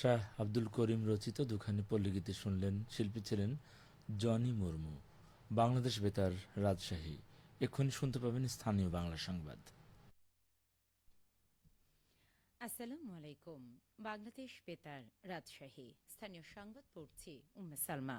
শাহ আব্দুল করিম রচিত দুখানি পল্লীগীতি শুনলেন শিল্পী ছিলেন জনি মুর্মু, বাংলাদেশ বেতার রাজশাহী। এক্ষুনি শুনতে পাবেন স্থানীয় বাংলা সংবাদ। আসসালামু আলাইকুম, বাংলাদেশ বেতার রাজশাহী। স্থানীয় সংবাদ পড়ছি উম্মে সালমা।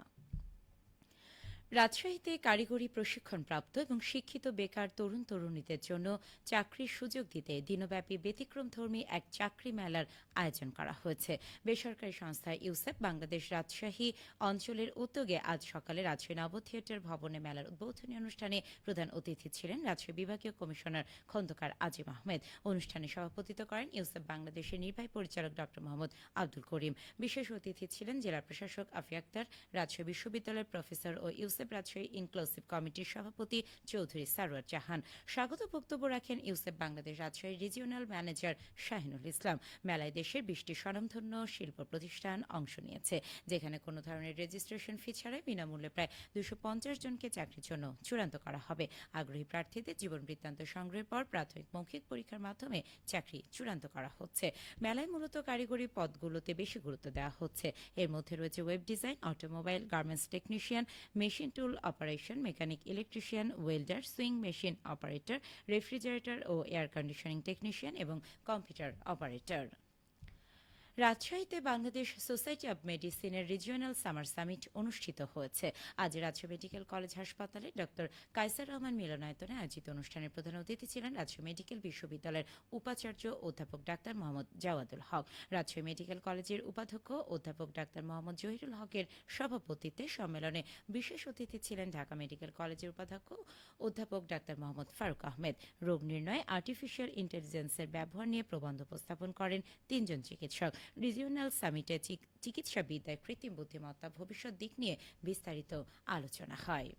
রাজশাহীতে কারিগরি প্রশিক্ষণপ্রাপ্ত এবং শিক্ষিত বেকার তরুণ তরুণীদের জন্য চাকরির সুযোগ দিতে দিনব্যাপী ব্যতিক্রমধর্মী এক চাকরি মেলার আয়োজন করা হয়েছে। বেসরকারি সংস্থা ইউসেফ বাংলাদেশ রাজশাহী অঞ্চলের উদ্যোগে আজ সকালে রাজশাহী নব থিয়েটার ভবনে মেলার উদ্বোধনী অনুষ্ঠানে প্রধান অতিথি ছিলেন রাজশাহী বিভাগীয় কমিশনার খন্দকার আজিম আহমেদ। অনুষ্ঠানে সভাপতিত্ব করেন ইউসেফ বাংলাদেশের নির্বাহী পরিচালক ড মোহাম্মদ আব্দুল করিম। বিশেষ অতিথি ছিলেন জেলা প্রশাসক আফি আক্তার, রাজশাহী বিশ্ববিদ্যালয়ের প্রফেসর ও ইউসেফ রাজশাহী ইনক্লুসিভ কমিটির সভাপতি চৌধুরী সারোয়ার জাহান। স্বাগত বক্তব্য রাখেন UCEP Bangladesh Rajshahi regional manager Shahinul Islam. মেলায় দেশের বিশটি স্বনামধন্য শিল্প প্রতিষ্ঠান অংশ নিয়েছে, যেখানে কোনো ধরনের রেজিস্ট্রেশন ফি ছাড়াই বিনামূল্যে প্রায় দুশো পঞ্চাশ জনকে চাকরির জন্য চূড়ান্ত করা হবে। আগ্রহী প্রার্থীদের জীবন বৃত্তান্ত সংগ্রহের পর প্রাথমিক মৌখিক পরীক্ষার মাধ্যমে চাকরি চূড়ান্ত করা হচ্ছে। মেলায় মূলত কারিগরি পদগুলোতে বেশি গুরুত্ব দেওয়া হচ্ছে। এর মধ্যে রয়েছে web design automobile garments technician machine tool operation mechanic electrician welder sewing machine operator refrigerator ও এয়ার কন্ডিশনিং টেকনিশিয়ান এবং কম্পিউটার অপারেটর রাজশাহীতে বাংলাদেশ সোসাইটি অব মেডিসিনের রিজিওনাল সামার সামিট অনুষ্ঠিত হয়েছে। আজ রাজশাহী মেডিকেল কলেজ হাসপাতালে ড কাইসার রহমান মিলনায়তনে আয়োজিত অনুষ্ঠানের প্রধান অতিথি ছিলেন রাজশাহী মেডিকেল বিশ্ববিদ্যালয়ের উপাচার্য অধ্যাপক ডাক্তার মোহাম্মদ জাওয়াদুল হক। রাজশাহী মেডিকেল কলেজের উপাধ্যক্ষ অধ্যাপক ডাক্তার মোহাম্মদ জহিরুল হকের সভাপতিত্বে সম্মেলনে বিশেষ অতিথি ছিলেন ঢাকা মেডিকেল কলেজের উপাধ্যক্ষ অধ্যাপক ডাক্তার মোহাম্মদ ফারুক আহমেদ। রোগ নির্ণয়ে আর্টিফিশিয়াল ইন্টেলিজেন্সের ব্যবহার নিয়ে প্রবন্ধ উপস্থাপন করেন তিনজন চিকিৎসক। রিজিওনাল সামিটে চিকিৎসাবিদ্যায় কৃত্রিম বুদ্ধিমত্তা ভবিষ্যৎ দিক নিয়ে বিস্তারিত আলোচনা হয়।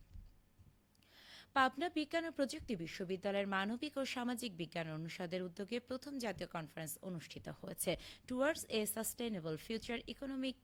পাবনা বিজ্ঞান ও প্রযুক্তি বিশ্ববিদ্যালয়ের মানবিক ও সামাজিক বিজ্ঞান অনুষদের উদ্যোগে প্রথম জাতীয় কনফারেন্স অনুষ্ঠিত হয়েছে। Towards a sustainable future economic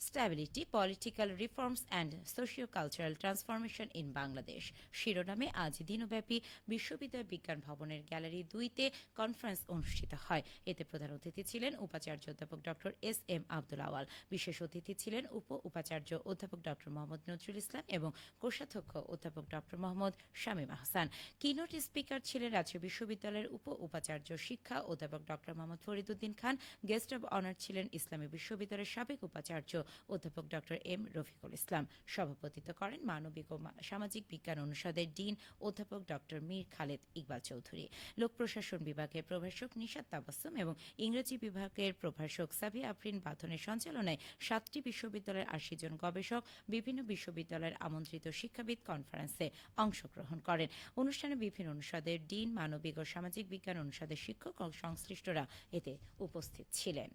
stability political reforms and socio cultural transformation in Bangladesh শিরোনামে আজ দিনব্যাপী বিশ্ববিদ্যালয় বিজ্ঞান ভবনের গ্যালারি দুইতে কনফারেন্স অনুষ্ঠিত হয়। এতে প্রধান অতিথি ছিলেন উপাচার্য অধ্যাপক ড এস এম আব্দুল আওয়াল। বিশেষ অতিথি ছিলেন উপ উপাচার্য অধ্যাপক ড মোহাম্মদ নজরুল ইসলাম এবং কোষাধ্যক্ষ অধ্যাপক ড মোহাম্মদ শামীম আহসান। কিনোট স্পিকার ছিলেন রাজশাহী বিশ্ববিদ্যালয়ের উপ উপাচার্য শিক্ষা অধ্যাপক ড Mohammad Fariduddin Khan. Guest of honour ছিলেন ইসলামী বিশ্ববিদ্যালয়ের সাবেক উপাচার্য অধ্যাপক ড এম রফিকুল ইসলাম সভাপতিত্ব করেন মানবিক ও সামাজিক বিজ্ঞান অনুষদের ডিন অধ্যাপক ড মীর খালেদ ইকবাল চৌধুরী, লোক প্রশাসন বিভাগের প্রভাষক নিশাত তাবাসুম এবং ইংরেজি বিভাগের প্রভাষক সাবি আফরিন বাথনের সঞ্চালনায় সাতটি বিশ্ববিদ্যালয়ের আশি জন গবেষক, বিভিন্ন বিশ্ববিদ্যালয়ের আমন্ত্রিত শিক্ষাবিদ কনফারেন্সে অংশগ্রহণ করেন। অনুষ্ঠানে বিভিন্ন অনুষদের ডিন, মানবিক ও সামাজিক বিজ্ঞান অনুষদের শিক্ষক ও সংশ্লিষ্টরা এতে উপস্থিত ছিলেন।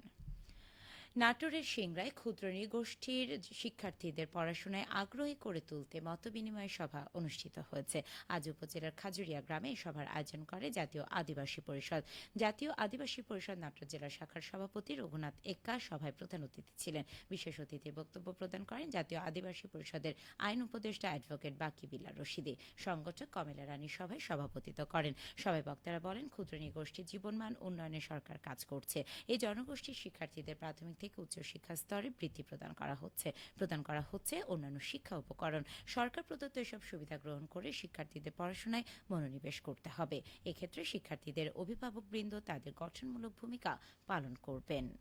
নাটোরের সিংড়ায় ক্ষুদ্র নৃগোষ্ঠীর শিক্ষার্থীদের পড়াশোনায় আগ্রহী করে তুলতে মতবিনিময় সভা অনুষ্ঠিত হয়েছে। আজ উপজেলার খাজুরিয়া গ্রামে সভার আয়োজন করে জাতীয় আদিবাসী পরিষদ। জাতীয় আদিবাসী পরিষদ নাটোর জেলা শাখার সভাপতি রঘুনাথ এক্কা সভায় প্রধান অতিথি ছিলেন। বিশেষ অতিথি বক্তব্য প্রদান করেন জাতীয় আদিবাসী পরিষদের আইন উপদেষ্টা অ্যাডভোকেট বাকি বিল্লা রশিদি। সংগঠক কমলা রানী সভায় সভাপতিত্ব করেন। সভায় বক্তারা বলেন, ক্ষুদ্র নৃগোষ্ঠীর জীবনমান উন্নয়নে সরকার কাজ করছে। এই জনগোষ্ঠীর শিক্ষার্থীদের প্রাথমিক থেকে উচ্চশিক্ষা স্তরে বৃদ্ধি প্রদান করা হচ্ছে, প্রদান করা হচ্ছে অন্যান্য শিক্ষা উপকরণ। সরকার প্রদত্ত এসব সুবিধা গ্রহণ করে শিক্ষার্থীদের পড়াশোনায় মনোনিবেশ করতে হবে। এক্ষেত্রে শিক্ষার্থীদের অভিভাবকবৃন্দ তাদের গঠনমূলক ভূমিকা পালন করবেন।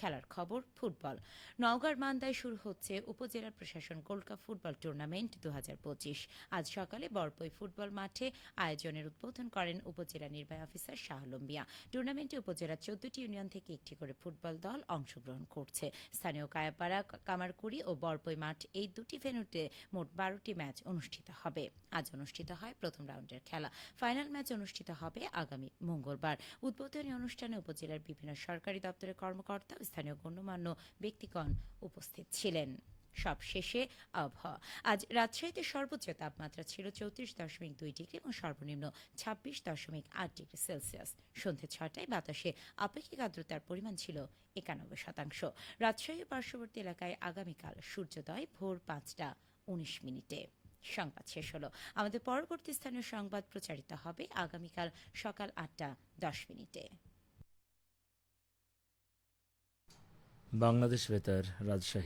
খেলার খবর ফুটবল। নওগাঁর মান্দায় শুরু হচ্ছে উপজেলা প্রশাসন গোল্ড কাপ ফুটবল টুর্নামেন্ট দু হাজার পঁচিশ। আজ সকালে বরপই ফুটবল মাঠে আয়োজনের উদ্বোধন করেন উপজেলা নির্বাহী অফিসার শাহ আলম মিয়া টুর্নামেন্টে উপজেলার চোদ্দটি ইউনিয়ন থেকে একটি করে ফুটবল দল অংশগ্রহণ করছে। স্থানীয় কায়াপাড়া, কামারকুড়ি ও বরপই মাঠ এই দুটি ভেন্যুতে মোট বারোটি ম্যাচ অনুষ্ঠিত হবে। আজ অনুষ্ঠিত হয় প্রথম রাউন্ডের খেলা। ফাইনাল ম্যাচ অনুষ্ঠিত হবে আগামী মঙ্গলবার। উদ্বোধনী অনুষ্ঠানে উপজেলার বিভিন্ন সরকারি দপ্তরের কর্মকর্তা স্থানীয় গণ্যমান্য ব্যক্তিগণ উপস্থিত ছিলেন। সব শেষে আবহাওয়া। আজ রাজশাহীতে সর্বোচ্চ তাপমাত্রা ছিল চৌত্রিশ দশমিক দুই ডিগ্রি এবং সর্বনিম্ন ছাব্বিশ দশমিক আট ডিগ্রি সেলসিয়াস। সন্ধ্যে ছটায় বাতাসে আপেক্ষিক আর্দ্রতার পরিমাণ ছিল একানব্বই শতাংশ। রাজশাহী পার্শ্ববর্তী এলাকায় আগামীকাল সূর্যোদয় ভোর পাঁচটা উনিশ মিনিটে। সংবাদ শেষ হলো। আমাদের পরবর্তী স্থানীয় সংবাদ প্রচারিত হবে আগামীকাল সকাল আটটা দশ মিনিটে। বাংলাদেশ বেতার রাজশাহী।